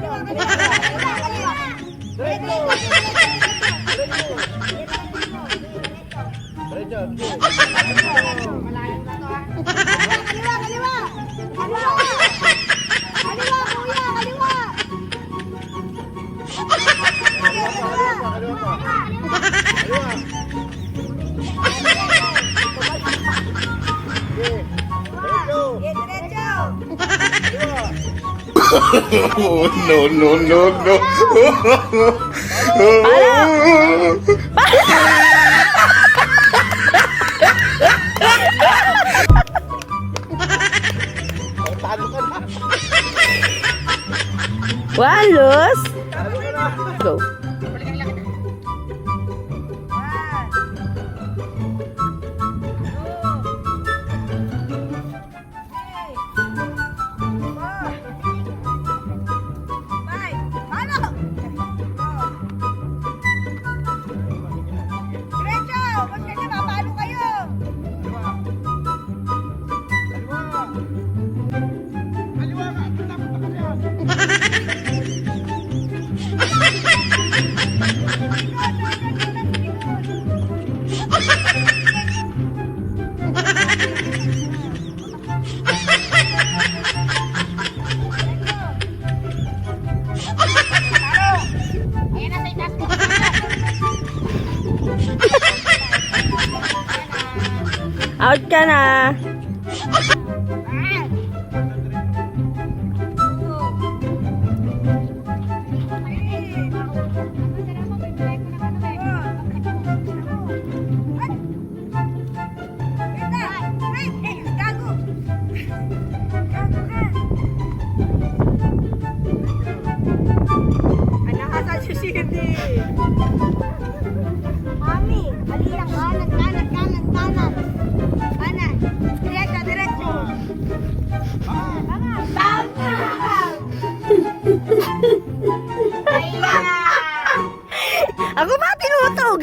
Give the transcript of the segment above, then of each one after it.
Kaliwa, kaliwa. Kaliwa, kaliwa. Oh, no, no, no, no. Walos. Go. Out ka na!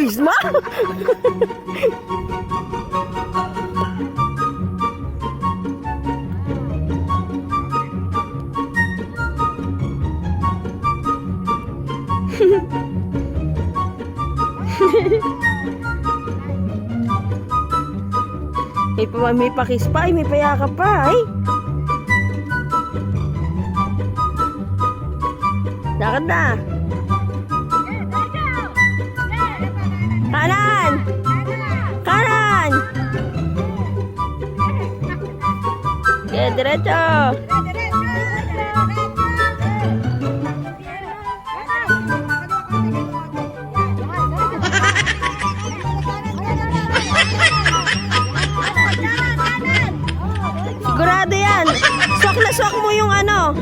Bisma? may, pa, may pakis pa, may payakap pa, ay. Lakad na. Kanan! Kanan! Okay, diretso! Sigurado yan! Sok na sok mo yung ano!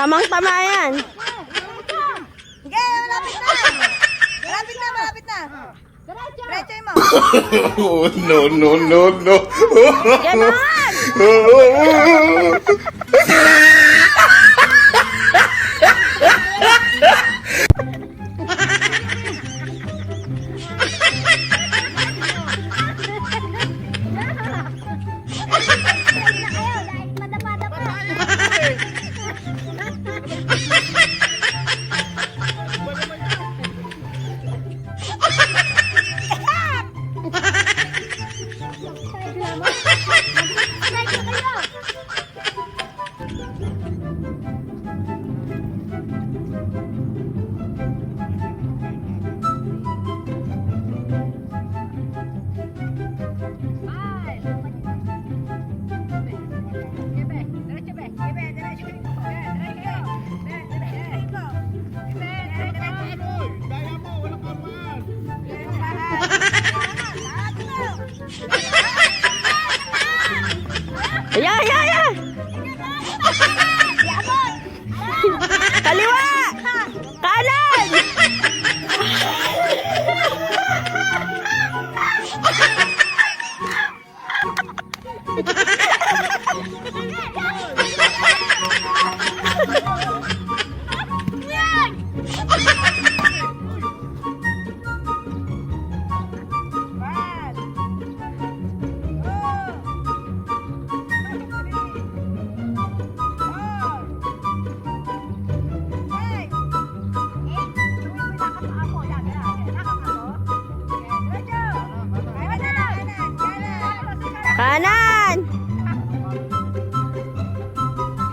Tamang-tama yan! no, no, no, no. Ganon! Kanan!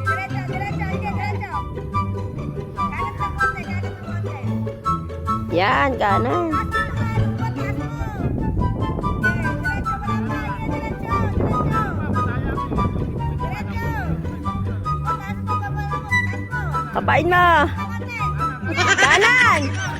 Diretso, diretso, diretso. Kanan ng konti, kanan ng konti. Yan, kanan. Taas mo, taas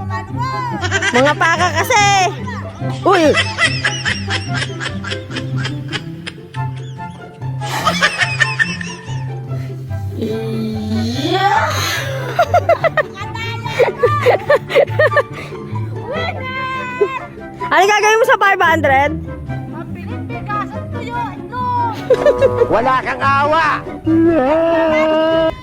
pamalo mo. Mga paka kasi. Uy! Ano gagawin mo sa 500? Mabilis bigasan tuyo, ito. Wala kang awa!